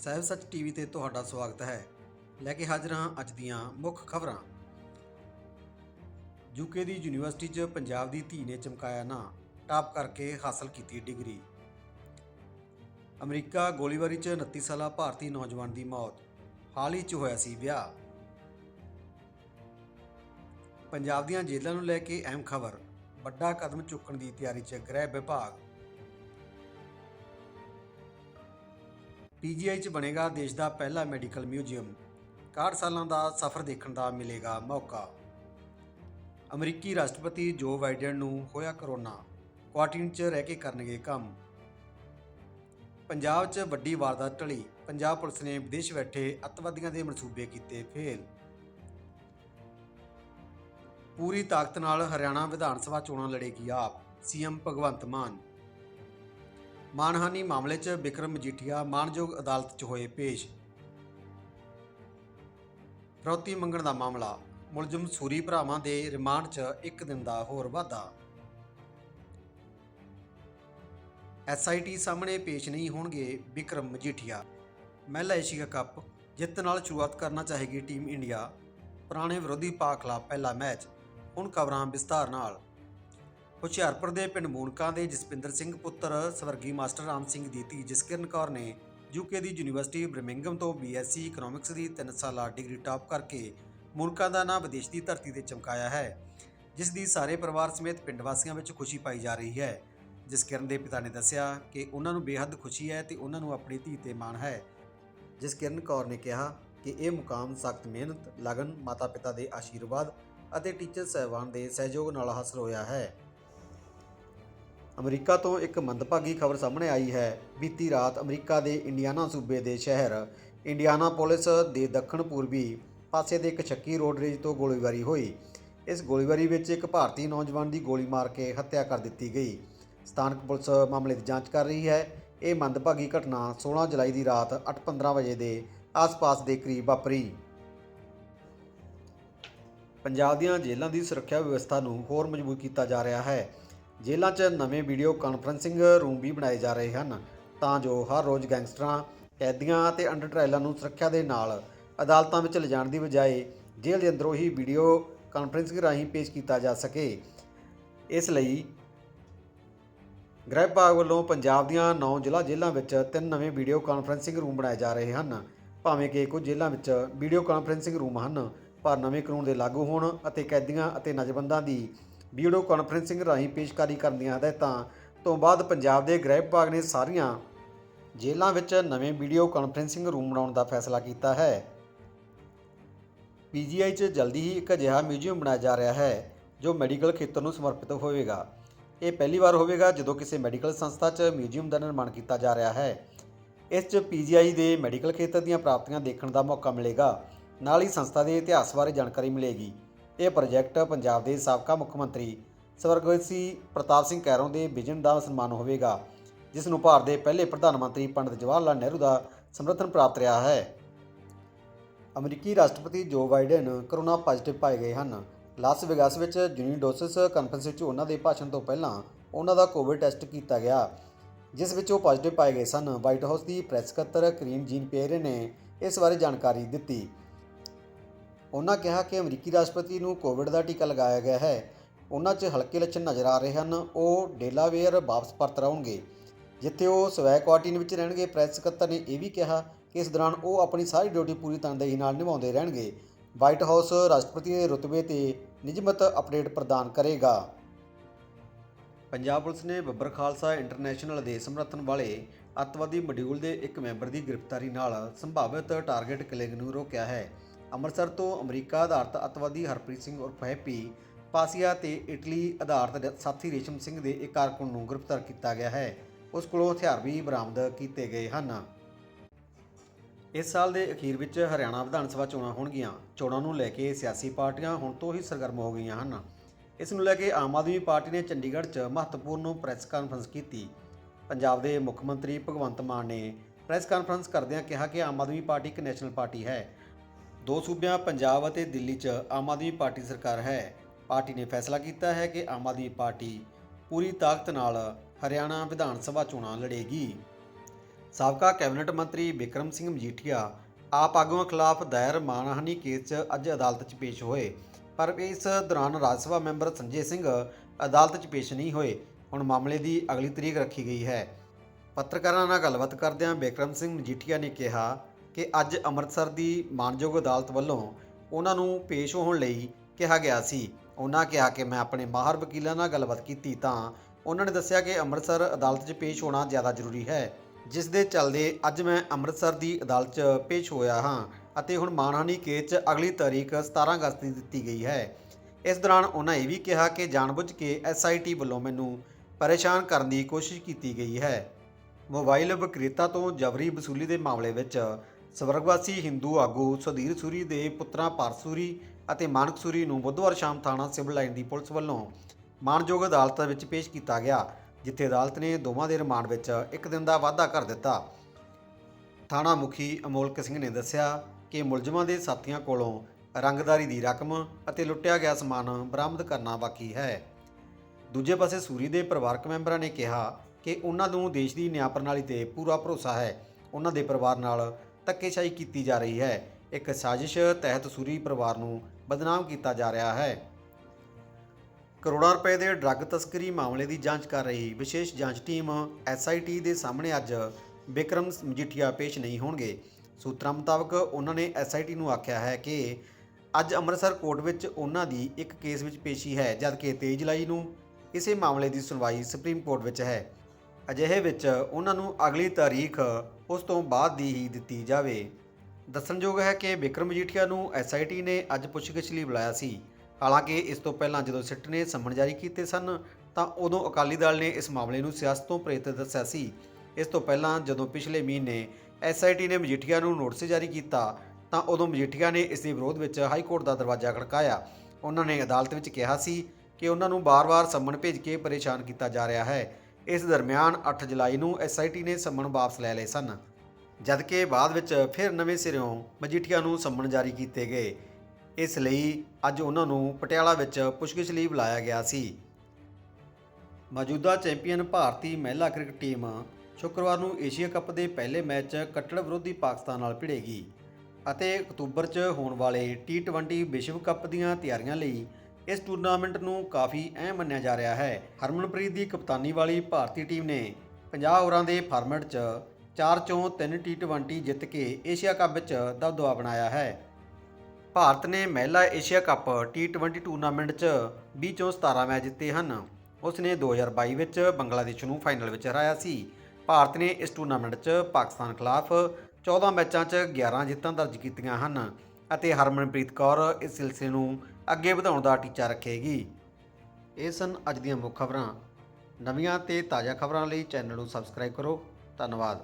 ਸਾਹਿਬ ਸੱਚ ਟੀਵੀ ਤੇ ਤੁਹਾਡਾ ਸਵਾਗਤ ਹੈ। ਲੈ ਕੇ ਹਾਜ਼ਰ ਹਾਂ ਅੱਜ ਦੀਆਂ ਮੁੱਖ ਖਬਰਾਂ। ਯੂਕੇ ਦੀ ਯੂਨੀਵਰਸਿਟੀ 'ਚ ਪੰਜਾਬ ਦੀ ਧੀ ਨੇ ਚਮਕਾਇਆ ਨਾਂ, ਟਾਪ ਕਰਕੇ ਹਾਸਲ ਕੀਤੀ ਡਿਗਰੀ। ਅਮਰੀਕਾ ਗੋਲੀਬਾਰੀ 'ਚ 29 ਸਾਲਾ ਭਾਰਤੀ ਨੌਜਵਾਨ ਦੀ ਮੌਤ, ਹਾਲ ਹੀ 'ਚ ਹੋਇਆ ਸੀ ਵਿਆਹ। ਪੰਜਾਬ ਦੀਆਂ ਜੇਲ੍ਹਾਂ ਨੂੰ ਲੈ ਕੇ ਅਹਿਮ ਖਬਰ, ਵੱਡਾ ਕਦਮ ਚੁੱਕਣ ਦੀ ਤਿਆਰੀ 'ਚ ਗ੍ਰਹਿ ਵਿਭਾਗ। ਪੀਜੀਆਈ 'ਚ ਬਣੇਗਾ ਦੇਸ਼ ਦਾ ਪਹਿਲਾ ਮੈਡੀਕਲ ਮਿਊਜ਼ੀਅਮ। 61 ਸਾਲਾਂ ਦਾ ਸਫ਼ਰ ਦੇਖਣ ਦਾ ਮਿਲੇਗਾ ਮੌਕਾ। ਅਮਰੀਕੀ ਰਾਸ਼ਟਰਪਤੀ ਜੋ ਬਾਈਡਨ ਨੂੰ ਹੋਇਆ ਕਰੋਨਾ ਕੁਆਰੰਟਾਈਨ 'ਚ ਰਹਿ ਕੇ ਕਰਨਗੇ ਕੰਮ। ਪੰਜਾਬ 'ਚ ਵੱਡੀ ਵਾਰਦਾਤ ਟਲੀ। ਪੰਜਾਬ ਪੁਲਿਸ ਨੇ ਵਿਦੇਸ਼ ਬੈਠੇ ਅੱਤਵਾਦੀਆਂ ਦੇ ਮਨਸੂਬੇ ਕੀਤੇ ਫੇਲ। ਪੂਰੀ ਤਾਕਤ ਨਾਲ ਹਰਿਆਣਾ ਵਿਧਾਨ ਸਭਾ ਚੋਣਾਂ ਲੜੇਗੀ ਆਪ। ਸੀਐਮ ਭਗਵੰਤ ਮਾਨ ਮਾਨਹਾਨੀ ਮਾਮਲੇ 'ਚ ਵਿਕਰਮ ਮਜੀਠੀਆ ਮਾਨਯੋਗ ਅਦਾਲਤ 'ਚ ਹੋਏ ਪੇਸ਼। ਫਰੌਤੀ ਮੰਗਣ ਦਾ ਮਾਮਲਾ, ਮੁਲਜ਼ਮ ਸੂਰੀ ਭਰਾਵਾਂ ਦੇ ਰਿਮਾਂਡ 'ਚ ਇੱਕ ਦਿਨ ਦਾ ਹੋਰ ਵਾਧਾ। ਐਸਆਈਟੀ ਸਾਹਮਣੇ ਪੇਸ਼ ਨਹੀਂ ਹੋਣਗੇ ਵਿਕਰਮ ਮਜੀਠੀਆ। ਮਹਿਲਾ ਏਸ਼ੀਆ ਕੱਪ, ਜਿੱਤ ਨਾਲ ਸ਼ੁਰੂਆਤ ਕਰਨਾ ਚਾਹੇਗੀ ਟੀਮ ਇੰਡੀਆ। ਪੁਰਾਣੇ ਵਿਰੋਧੀ ਪਾਕ ਖਿਲਾਫ ਪਹਿਲਾ ਮੈਚ। ਹੁਣ ਖਬਰਾਂ ਵਿਸਤਾਰ ਨਾਲ। ਹੁਸ਼ਿਆਰਪੁਰ ਦੇ ਪਿੰਡ ਮੂਨਕਾਂ ਦੇ ਜਸਪਿੰਦਰ ਸਿੰਘ ਪੁੱਤਰ ਸਵਰਗੀ ਮਾਸਟਰ ਰਾਮ ਸਿੰਘ ਦੀ ਧੀ ਜਸਕਿਰਨ ਕੌਰ ਨੇ ਯੂਕੇ ਦੀ ਯੂਨੀਵਰਸਿਟੀ ਬਰਮਿੰਗਮ ਤੋਂ ਬੀਐਸਸੀ ਇਕਨੋਮਿਕਸ ਦੀ 3 ਸਾਲਾ ਡਿਗਰੀ ਟਾਪ ਕਰਕੇ ਮੂਨਕਾਂ ਦਾ ਨਾਂ ਵਿਦੇਸ਼ ਦੀ ਧਰਤੀ ਤੇ ਚਮਕਾਇਆ ਹੈ, ਜਿਸ ਦੀ ਸਾਰੇ ਪਰਿਵਾਰ ਸਮੇਤ ਪਿੰਡ ਵਾਸੀਆਂ ਵਿੱਚ ਖੁਸ਼ੀ ਪਾਈ ਜਾ ਰਹੀ ਹੈ। ਜਸਕਿਰਨ ਦੇ ਪਿਤਾ ਨੇ ਦੱਸਿਆ ਕਿ ਉਹਨਾਂ ਨੂੰ ਬੇਹੱਦ ਖੁਸ਼ੀ ਹੈ ਤੇ ਉਹਨਾਂ ਨੂੰ ਆਪਣੀ ਧੀ ਤੇ ਮਾਣ ਹੈ। ਜਸਕਿਰਨ ਕੌਰ ਨੇ ਕਿਹਾ ਕਿ ਇਹ ਮੁਕਾਮ ਸਖਤ ਮਿਹਨਤ, ਲਗਨ, ਮਾਤਾ-ਪਿਤਾ ਦੇ ਆਸ਼ੀਰਵਾਦ ਅਤੇ ਟੀਚਰ ਸਹਿਬਾਨ ਦੇ ਸਹਿਯੋਗ ਨਾਲ ਹਾਸਲ ਹੋਇਆ ਹੈ। ਅਮਰੀਕਾ ਤੋਂ ਇੱਕ ਮੰਦਭਾਗੀ ਖਬਰ ਸਾਹਮਣੇ ਆਈ ਹੈ। ਬੀਤੀ ਰਾਤ ਅਮਰੀਕਾ ਦੇ ਇੰਡੀਆਨਾ ਸੂਬੇ ਦੇ ਸ਼ਹਿਰ ਇੰਡੀਆਨਾਪੋਲਿਸ ਦੇ ਦੱਖਣ ਪੂਰਬੀ ਪਾਸੇ ਦੇ ਇੱਕ ਸ਼ੱਕੀ ਰੋਡਰੇਜ ਤੋਂ ਗੋਲੀਬਾਰੀ ਹੋਈ। ਇਸ ਗੋਲੀਬਾਰੀ ਵਿੱਚ ਇੱਕ ਭਾਰਤੀ ਨੌਜਵਾਨ ਦੀ ਗੋਲੀ ਮਾਰ ਕੇ ਹੱਤਿਆ ਕਰ ਦਿੱਤੀ ਗਈ। ਸਥਾਨਕ ਪੁਲਿਸ ਮਾਮਲੇ ਦੀ ਜਾਂਚ ਕਰ ਰਹੀ ਹੈ। ਇਹ ਮੰਦਭਾਗੀ ਘਟਨਾ 16 ਜੁਲਾਈ ਦੀ ਰਾਤ 8:15 ਵਜੇ ਦੇ ਆਸ-ਪਾਸ ਦੇ ਕਰੀਬ ਵਾਪਰੀ। ਪੰਜਾਬ ਦੀਆਂ ਜੇਲ੍ਹਾਂ ਦੀ ਸੁਰੱਖਿਆ ਵਿਵਸਥਾ ਨੂੰ ਹੋਰ ਮਜ਼ਬੂਤ ਕੀਤਾ ਜਾ ਰਿਹਾ ਹੈ। ਜੇਲ੍ਹਾਂ 'ਚ ਨਵੇਂ ਵੀਡੀਓ ਕਾਨਫਰੰਸਿੰਗ ਰੂਮ ਵੀ ਬਣਾਏ ਜਾ ਰਹੇ ਹਨ, ਤਾਂ ਜੋ ਹਰ ਰੋਜ਼ ਗੈਂਗਸਟਰਾਂ, ਕੈਦੀਆਂ ਅਤੇ ਅੰਡਰ ਟ੍ਰਾਇਲਾਂ ਨੂੰ ਸੁਰੱਖਿਆ ਦੇ ਨਾਲ ਅਦਾਲਤਾਂ ਵਿੱਚ ਲਿਜਾਣ ਦੀ ਬਜਾਏ ਜੇਲ੍ਹ ਦੇ ਅੰਦਰੋਂ ਹੀ ਵੀਡੀਓ ਕਾਨਫਰੰਸਿੰਗ ਰਾਹੀਂ ਪੇਸ਼ ਕੀਤਾ ਜਾ ਸਕੇ। ਇਸ ਲਈ ਗ੍ਰਹਿ ਵਿਭਾਗ ਵੱਲੋਂ ਪੰਜਾਬ ਦੀਆਂ 9 ਜ਼ਿਲ੍ਹਾ ਜੇਲ੍ਹਾਂ ਵਿੱਚ ਤਿੰਨ ਨਵੇਂ ਵੀਡੀਓ ਕਾਨਫਰੰਸਿੰਗ ਰੂਮ ਬਣਾਏ ਜਾ ਰਹੇ ਹਨ। ਭਾਵੇਂ ਕਿ ਕੁਝ ਜੇਲ੍ਹਾਂ ਵਿੱਚ ਵੀਡੀਓ ਕਾਨਫਰੰਸਿੰਗ ਰੂਮ ਹਨ, ਪਰ ਨਵੇਂ ਕਾਨੂੰਨ ਦੇ ਲਾਗੂ ਹੋਣ ਅਤੇ ਕੈਦੀਆਂ ਅਤੇ ਨਜ਼ਰਬੰਦਾਂ ਦੀ ਵੀਡੀਓ ਕਾਨਫਰੰਸਿੰਗ ਰਾਹੀਂ ਪੇਸ਼ਕਾਰੀ ਕਰਨ ਦੀਆਂ ਹਦਾਇਤਾਂ ਤੋਂ ਬਾਅਦ ਪੰਜਾਬ ਦੇ ਗ੍ਰਹਿ ਵਿਭਾਗ ਨੇ ਸਾਰੀਆਂ ਜੇਲ੍ਹਾਂ ਵਿੱਚ ਨਵੇਂ ਵੀਡੀਓ ਕਾਨਫਰੰਸਿੰਗ ਰੂਮ ਬਣਾਉਣ ਦਾ ਫੈਸਲਾ ਕੀਤਾ ਹੈ। ਪੀਜੀਆਈ 'ਚ ਜਲਦੀ ਹੀ ਇੱਕ ਅਜਿਹਾ ਮਿਊਜ਼ੀਅਮ ਬਣਾਇਆ ਜਾ ਰਿਹਾ ਹੈ, ਜੋ ਮੈਡੀਕਲ ਖੇਤਰ ਨੂੰ ਸਮਰਪਿਤ ਹੋਵੇਗਾ। ਇਹ ਪਹਿਲੀ ਵਾਰ ਹੋਵੇਗਾ ਜਦੋਂ ਕਿਸੇ ਮੈਡੀਕਲ ਸੰਸਥਾ 'ਚ ਮਿਊਜ਼ੀਅਮ ਦਾ ਨਿਰਮਾਣ ਕੀਤਾ ਜਾ ਰਿਹਾ ਹੈ। ਇਸ 'ਚ ਪੀਜੀਆਈ ਦੇ ਮੈਡੀਕਲ ਖੇਤਰ ਦੀਆਂ ਪ੍ਰਾਪਤੀਆਂ ਦੇਖਣ ਦਾ ਮੌਕਾ ਮਿਲੇਗਾ। ਨਾਲ ਹੀ ਸੰਸਥਾ ਦੇ ਇਤਿਹਾਸ ਬਾਰੇ ਜਾਣਕਾਰੀ ਮਿਲੇਗੀ। ਇਹ ਪ੍ਰੋਜੈਕਟ ਪੰਜਾਬ ਦੇ ਸਾਬਕਾ ਮੁੱਖ ਮੰਤਰੀ ਸਵਰਗਵਾਸੀ ਪ੍ਰਤਾਪ ਸਿੰਘ ਕੈਰੋਂ ਦੇ ਵਿਜਨ ਦਾ ਸਨਮਾਨ ਹੋਵੇਗਾ, ਜਿਸ ਨੂੰ ਭਾਰਤ ਦੇ ਪਹਿਲੇ ਪ੍ਰਧਾਨ ਮੰਤਰੀ ਪੰਡਿਤ ਜਵਾਹਰ ਲਾਲ ਨਹਿਰੂ ਦਾ ਸਮਰਥਨ ਪ੍ਰਾਪਤ ਰਿਹਾ ਹੈ। ਅਮਰੀਕੀ ਰਾਸ਼ਟਰਪਤੀ ਜੋ ਬਾਈਡਨ ਕਰੋਨਾ ਪੋਜ਼ਿਟਿਵ ਪਾਏ ਗਏ ਹਨ। ਲਾਸ ਵੇਗਾਸ ਵਿੱਚ ਯੂਨੀਡੋਸਿਸ ਕਾਨਫਰੰਸ ਵਿੱਚ ਉਹਨਾਂ ਦੇ ਭਾਸ਼ਣ ਤੋਂ ਪਹਿਲਾਂ ਉਹਨਾਂ ਦਾ ਕੋਵਿਡ ਟੈਸਟ ਕੀਤਾ ਗਿਆ, ਜਿਸ ਵਿੱਚ ਉਹ ਪੋਜ਼ਿਟਿਵ ਪਾਏ ਗਏ ਸਨ। ਵਾਈਟ ਹਾਊਸ ਦੀ ਪ੍ਰੈਸ ਸਕੱਤਰ ਕਰੀਨ ਜੀਨ ਪੀਅਰੇ ਨੇ ਇਸ ਬਾਰੇ ਜਾਣਕਾਰੀ ਦਿੱਤੀ। ਉਹਨਾਂ ਕਿਹਾ ਕਿ ਅਮਰੀਕੀ ਰਾਸ਼ਟਰਪਤੀ ਨੂੰ ਕੋਵਿਡ ਦਾ ਟੀਕਾ ਲਗਾਇਆ ਗਿਆ ਹੈ। ਉਹਨਾਂ 'ਚ ਹਲਕੇ ਲੱਛਣ ਨਜ਼ਰ ਆ ਰਹੇ ਹਨ। ਉਹ ਡੇਲਾਵੇਅਰ ਵਾਪਸ ਪਰਤ ਰਹੋਗੇ ਜਿੱਥੇ ਉਹ ਸਵੈ ਕੁਆਰੰਟਾਈਨ ਵਿੱਚ ਰਹਿਣਗੇ। ਪ੍ਰੈਸ ਸਕੱਤਰ ਨੇ ਇਹ ਵੀ ਕਿਹਾ ਕਿ ਇਸ ਦੌਰਾਨ ਉਹ ਆਪਣੀ ਸਾਰੀ ਡਿਊਟੀ ਪੂਰੀ ਤਨਦੇਹੀ ਨਾਲ ਨਿਭਾਉਂਦੇ ਰਹਿਣਗੇ। ਵਾਈਟ ਹਾਊਸ ਰਾਸ਼ਟਰਪਤੀ ਦੇ ਰੁਤਬੇ ਤੇ ਨਿਯਮਤ ਅਪਡੇਟ ਪ੍ਰਦਾਨ ਕਰੇਗਾ। ਪੰਜਾਬ ਪੁਲਿਸ ਨੇ ਬੱਬਰ ਖਾਲਸਾ ਇੰਟਰਨੈਸ਼ਨਲ ਦੇ ਸਮਰਥਨ ਵਾਲੇ ਅੱਤਵਾਦੀ ਮੋਡਿਊਲ ਦੇ ਇੱਕ ਮੈਂਬਰ ਦੀ ਗ੍ਰਿਫਤਾਰੀ ਨਾਲ ਸੰਭਾਵਿਤ ਟਾਰਗੇਟ ਕਿਲਿੰਗ ਨੂੰ ਰੋਕਿਆ ਹੈ। ਅੰਮ੍ਰਿਤਸਰ ਤੋਂ ਅਮਰੀਕਾ ਆਧਾਰਿਤ ਅੱਤਵਾਦੀ ਹਰਪ੍ਰੀਤ ਸਿੰਘ ਉਰਫ ਹੈਪੀ ਪਾਸੀਆ ਤੇ ਇਟਲੀ ਆਧਾਰਿਤ ਸਾਥੀ ਰੇਸ਼ਮ ਸਿੰਘ ਦੇ ਇੱਕ ਕਾਰਕੁਨ ਨੂੰ ਗ੍ਰਿਫਤਾਰ ਕੀਤਾ ਗਿਆ ਹੈ। ਉਸ ਕੋਲੋਂ ਹਥਿਆਰ ਵੀ ਬਰਾਮਦ ਕੀਤੇ ਗਏ ਹਨ। ਇਸ ਸਾਲ ਦੇ ਅਖੀਰ ਵਿੱਚ ਹਰਿਆਣਾ ਵਿਧਾਨ ਸਭਾ ਚੋਣਾਂ ਹੋਣਗੀਆਂ। ਚੋਣਾਂ ਨੂੰ ਲੈ ਕੇ ਸਿਆਸੀ ਪਾਰਟੀਆਂ ਹੁਣ ਤੋਂ ਹੀ ਸਰਗਰਮ ਹੋ ਗਈਆਂ ਹਨ। ਇਸ ਨੂੰ ਲੈ ਕੇ ਆਮ ਆਦਮੀ ਪਾਰਟੀ ਨੇ ਚੰਡੀਗੜ੍ਹ 'ਚ ਮਹੱਤਵਪੂਰਨ ਪ੍ਰੈਸ ਕਾਨਫਰੰਸ ਕੀਤੀ। ਪੰਜਾਬ ਦੇ ਮੁੱਖ ਮੰਤਰੀ ਭਗਵੰਤ ਮਾਨ ਨੇ ਪ੍ਰੈਸ ਕਾਨਫਰੰਸ ਕਰਦਿਆਂ ਕਿਹਾ ਕਿ ਆਮ ਆਦਮੀ ਪਾਰਟੀ ਇੱਕ ਨੈਸ਼ਨਲ ਪਾਰਟੀ ਹੈ। ਦੋ ਸੂਬਿਆਂ ਪੰਜਾਬ ਅਤੇ ਦਿੱਲੀ 'ਚ ਆਮ ਆਦਮੀ ਪਾਰਟੀ ਸਰਕਾਰ ਹੈ। ਪਾਰਟੀ ਨੇ ਫੈਸਲਾ ਕੀਤਾ ਹੈ ਕਿ ਆਮ ਆਦਮੀ ਪਾਰਟੀ ਪੂਰੀ ਤਾਕਤ ਨਾਲ ਹਰਿਆਣਾ ਵਿਧਾਨ ਸਭਾ ਚੋਣਾਂ ਲੜੇਗੀ। ਸਾਬਕਾ ਕੈਬਨਿਟ ਮੰਤਰੀ ਬਿਕਰਮ ਸਿੰਘ ਮਜੀਠੀਆ ਆਪ ਆਗੂਆਂ ਖਿਲਾਫ ਦਾਇਰ ਮਾਨਹਾਨੀ ਕੇਸ 'ਚ ਅੱਜ ਅਦਾਲਤ 'ਚ ਪੇਸ਼ ਹੋਏ। ਪਰ ਇਸ ਦੌਰਾਨ ਰਾਜ ਸਭਾ ਮੈਂਬਰ ਸੰਜੇ ਸਿੰਘ ਅਦਾਲਤ 'ਚ ਪੇਸ਼ ਨਹੀਂ ਹੋਏ। ਹੁਣ ਮਾਮਲੇ ਦੀ ਅਗਲੀ ਤਰੀਕ ਰੱਖੀ ਗਈ ਹੈ। ਪੱਤਰਕਾਰਾਂ ਨਾਲ ਗੱਲਬਾਤ ਕਰਦਿਆਂ ਬਿਕਰਮ ਸਿੰਘ ਮਜੀਠੀਆ ਨੇ ਕਿਹਾ ਕਿ ਅੱਜ ਅੰਮ੍ਰਿਤਸਰ ਦੀ ਮਾਨਯੋਗ ਅਦਾਲਤ ਵੱਲੋਂ ਉਹਨਾਂ ਨੂੰ ਪੇਸ਼ ਹੋਣ ਲਈ ਕਿਹਾ ਗਿਆ ਸੀ। ਉਹਨਾਂ ਕਿਹਾ ਕਿ ਮੈਂ ਆਪਣੇ ਮਾਹਰ ਵਕੀਲਾਂ ਨਾਲ ਗੱਲਬਾਤ ਕੀਤੀ ਤਾਂ ਉਹਨਾਂ ਨੇ ਦੱਸਿਆ ਕਿ ਅੰਮ੍ਰਿਤਸਰ ਅਦਾਲਤ 'ਚ ਪੇਸ਼ ਹੋਣਾ ਜ਼ਿਆਦਾ ਜ਼ਰੂਰੀ ਹੈ। ਜਿਸ ਦੇ ਚੱਲਦੇ ਅੱਜ ਮੈਂ ਅੰਮ੍ਰਿਤਸਰ ਦੀ ਅਦਾਲਤ 'ਚ ਪੇਸ਼ ਹੋਇਆ ਹਾਂ ਅਤੇ ਹੁਣ ਮਾਨਹਾਨੀ ਕੇਸ 'ਚ ਅਗਲੀ ਤਾਰੀਖ 17 ਅਗਸਤ ਦੀ ਦਿੱਤੀ ਗਈ ਹੈ। ਇਸ ਦੌਰਾਨ ਉਹਨਾਂ ਇਹ ਵੀ ਕਿਹਾ ਕਿ ਜਾਣਬੁੱਝ ਕੇ ਐਸਆਈਟੀ ਵੱਲੋਂ ਮੈਨੂੰ ਪਰੇਸ਼ਾਨ ਕਰਨ ਦੀ ਕੋਸ਼ਿਸ਼ ਕੀਤੀ ਗਈ ਹੈ। ਮੋਬਾਈਲ ਵਿਕਰੇਤਾ ਤੋਂ ਜਬਰੀ ਵਸੂਲੀ ਦੇ ਮਾਮਲੇ ਵਿੱਚ ਸਵਰਗਵਾਸੀ ਹਿੰਦੂ ਆਗੂ ਸੁਧੀਰ ਸੂਰੀ ਦੇ ਪੁੱਤਰਾਂ ਪਾਰਸੂਰੀ ਅਤੇ ਮਾਨਕ ਸੂਰੀ ਨੂੰ ਬੁੱਧਵਾਰ ਸ਼ਾਮ ਥਾਣਾ ਸਿਵਲ ਲਾਈਨ ਦੀ ਪੁਲਿਸ ਵੱਲੋਂ ਮਾਨਯੋਗ ਅਦਾਲਤ ਵਿੱਚ ਪੇਸ਼ ਕੀਤਾ ਗਿਆ, ਜਿੱਥੇ ਅਦਾਲਤ ਨੇ ਦੋਵਾਂ ਦੇ ਰਿਮਾਂਡ ਵਿੱਚ ਇੱਕ ਦਿਨ ਦਾ ਵਾਧਾ ਕਰ ਦਿੱਤਾ। ਥਾਣਾ ਮੁਖੀ ਅਮੋਲਕ ਸਿੰਘ ਨੇ ਦੱਸਿਆ ਕਿ ਮੁਲਜ਼ਮਾਂ ਦੇ ਸਾਥੀਆਂ ਕੋਲੋਂ ਰੰਗਦਾਰੀ ਦੀ ਰਕਮ ਅਤੇ ਲੁੱਟਿਆ ਗਿਆ ਸਮਾਨ ਬਰਾਮਦ ਕਰਨਾ ਬਾਕੀ ਹੈ। ਦੂਜੇ ਪਾਸੇ ਸੂਰੀ ਦੇ ਪਰਿਵਾਰਕ ਮੈਂਬਰਾਂ ਨੇ ਕਿਹਾ ਕਿ ਉਹਨਾਂ ਨੂੰ ਦੇਸ਼ ਦੀ ਨਿਆਂ ਪ੍ਰਣਾਲੀ ਤੇ ਪੂਰਾ ਭਰੋਸਾ ਹੈ। ਉਹਨਾਂ ਦੇ ਪਰਿਵਾਰ ਨਾਲ ਧੱਕੇਸ਼ਾਹੀ ਕੀਤੀ ਜਾ ਰਹੀ ਹੈ। ਇੱਕ ਸਾਜ਼ਿਸ਼ ਤਹਿਤ ਸੂਰੀ ਪਰਿਵਾਰ ਨੂੰ ਬਦਨਾਮ ਕੀਤਾ ਜਾ ਰਿਹਾ ਹੈ। ਕਰੋੜਾਂ ਰੁਪਏ ਦੇ ਡਰੱਗ ਤਸਕਰੀ ਮਾਮਲੇ ਦੀ ਜਾਂਚ ਕਰ ਰਹੀ ਵਿਸ਼ੇਸ਼ ਜਾਂਚ ਟੀਮ ਐਸਆਈਟੀ ਦੇ ਸਾਹਮਣੇ ਅੱਜ ਵਿਕਰਮ ਮਜੀਠੀਆ ਪੇਸ਼ ਨਹੀਂ ਹੋਣਗੇ। ਸੂਤਰਾਂ ਮੁਤਾਬਕ ਉਹਨਾਂ ਨੇ ਐਸਆਈਟੀ ਨੂੰ ਆਖਿਆ ਹੈ ਕਿ ਅੱਜ ਅੰਮ੍ਰਿਤਸਰ ਕੋਰਟ ਵਿੱਚ ਉਹਨਾਂ ਦੀ ਇੱਕ ਕੇਸ ਵਿੱਚ ਪੇਸ਼ੀ ਹੈ, ਜਦਕਿ 23 ਜੁਲਾਈ ਨੂੰ ਇਸੇ ਮਾਮਲੇ ਦੀ ਸੁਣਵਾਈ ਸੁਪਰੀਮ ਕੋਰਟ ਵਿੱਚ ਹੈ। ਅਜਿਹੇ ਵਿੱਚ ਉਹਨਾਂ ਨੂੰ ਅਗਲੀ ਤਾਰੀਖ ਉਸ ਤੋਂ ਬਾਅਦ ਦੀ ਹੀ ਦਿੱਤੀ ਜਾਵੇ। ਦੱਸਣਯੋਗ ਹੈ ਕਿ ਵਿਕਰਮ ਮਜੀਠੀਆ ਨੂੰ ਐਸਆਈਟੀ ਨੇ ਅੱਜ ਪੁੱਛਗਿੱਛ ਲਈ ਬੁਲਾਇਆ ਸੀ। ਹਾਲਾਂਕਿ ਇਸ ਤੋਂ ਪਹਿਲਾਂ ਜਦੋਂ ਸਿੱਟ ਨੇ ਸੰਮਨ ਜਾਰੀ ਕੀਤੇ ਸਨ, ਤਾਂ ਉਦੋਂ ਅਕਾਲੀ ਦਲ ਨੇ ਇਸ ਮਾਮਲੇ ਨੂੰ ਸਿਆਸਤ ਤੋਂ ਪ੍ਰੇਰਿਤ ਦੱਸਿਆ ਸੀ। ਇਸ ਤੋਂ ਪਹਿਲਾਂ ਜਦੋਂ ਪਿਛਲੇ ਮਹੀਨੇ ਐਸਆਈਟੀ ਨੇ ਮਜੀਠੀਆ ਨੂੰ ਨੋਟਿਸ ਜਾਰੀ ਕੀਤਾ, ਤਾਂ ਉਦੋਂ ਮਜੀਠੀਆ ਨੇ ਇਸ ਦੇ ਵਿਰੋਧ ਵਿੱਚ ਹਾਈ ਕੋਰਟ ਦਾ ਦਰਵਾਜ਼ਾ ਖੜਕਾਇਆ। ਉਹਨਾਂ ਨੇ ਅਦਾਲਤ ਵਿੱਚ ਕਿਹਾ ਸੀ ਕਿ ਉਹਨਾਂ ਨੂੰ ਬਾਰ-ਬਾਰ ਸੰਮਣ ਭੇਜ ਕੇ ਪਰੇਸ਼ਾਨ ਕੀਤਾ ਜਾ ਰਿਹਾ ਹੈ। ਇਸ ਦਰਮਿਆਨ 8 ਜੁਲਾਈ ਨੂੰ ਐਸਆਈਟੀ ਨੇ ਸੰਮਣ ਵਾਪਸ ਲੈ ਲਏ ਸਨ। ਜਦਕਿ ਬਾਅਦ ਵਿੱਚ ਫਿਰ ਨਵੇਂ ਸਿਰਿਓਂ ਮਜੀਠੀਆ ਨੂੰ ਸੰਮਣ ਜਾਰੀ ਕੀਤੇ ਗਏ। ਇਸ ਲਈ ਅੱਜ ਉਹਨਾਂ ਨੂੰ ਪਟਿਆਲਾ ਵਿੱਚ ਪੁੱਛਗਿੱਛ ਲਈ ਬੁਲਾਇਆ ਗਿਆ ਸੀ। ਮੌਜੂਦਾ ਚੈਂਪੀਅਨ ਭਾਰਤੀ ਮਹਿਲਾ ਕ੍ਰਿਕਟ ਟੀਮ ਸ਼ੁੱਕਰਵਾਰ ਨੂੰ ਏਸ਼ੀਆ ਕੱਪ ਦੇ ਪਹਿਲੇ ਮੈਚ 'ਚ ਕੱਟੜ ਵਿਰੋਧੀ ਪਾਕਿਸਤਾਨ ਨਾਲ ਭਿੜੇਗੀ ਅਤੇ ਅਕਤੂਬਰ 'ਚ ਹੋਣ ਵਾਲੇ T20 ਵਿਸ਼ਵ ਕੱਪ ਦੀਆਂ ਤਿਆਰੀਆਂ ਲਈ ਇਸ ਟੂਰਨਾਮੈਂਟ ਨੂੰ ਕਾਫੀ ਅਹਿਮ ਮੰਨਿਆ ਜਾ ਰਿਹਾ ਹੈ। ਹਰਮਨਪ੍ਰੀਤ ਦੀ ਕਪਤਾਨੀ ਵਾਲੀ ਭਾਰਤੀ ਟੀਮ ਨੇ 50 ਓਵਰਾਂ ਦੇ ਫਾਰਮੈਟ 'ਚ 4 ਚੋਂ 3 T20 ਜਿੱਤ ਕੇ ਏਸ਼ੀਆ ਕੱਪ ਵਿੱਚ ਦਬਦਬਾ ਬਣਾਇਆ ਹੈ। ਭਾਰਤ ਨੇ ਮਹਿਲਾ ਏਸ਼ੀਆ ਕੱਪ T20 ਟੂਰਨਾਮੈਂਟ 'ਚ 20 ਚੋਂ 17 ਮੈਚ ਜਿੱਤੇ ਹਨ। ਉਸ ਨੇ 2022 ਵਿੱਚ ਬੰਗਲਾਦੇਸ਼ ਨੂੰ ਫਾਈਨਲ ਵਿੱਚ ਹਰਾਇਆ ਸੀ। ਭਾਰਤ ਨੇ ਇਸ ਟੂਰਨਾਮੈਂਟ 'ਚ ਪਾਕਿਸਤਾਨ ਖਿਲਾਫ 14 ਮੈਚਾਂ 'ਚ 11 ਜਿੱਤਾਂ ਦਰਜ ਕੀਤੀਆਂ ਹਨ। ਅਤੇ ਹਰਮਨਪ੍ਰੀਤ ਕੌਰ ਇਸ ਸਿਲਸਿਲੇ ਨੂੰ ਅੱਗੇ ਵਧਾਉਣ ਦਾ ਟੀਚਾ ਰੱਖੇਗੀ। ਇਹ ਸਨ ਅੱਜ ਦੀਆਂ ਮੁੱਖ ਖਬਰਾਂ। ਨਵੀਆਂ ਤੇ ਤਾਜ਼ਾ ਖਬਰਾਂ ਲਈ ਚੈਨਲ ਨੂੰ ਸਬਸਕ੍ਰਾਈਬ ਕਰੋ। ਧੰਨਵਾਦ।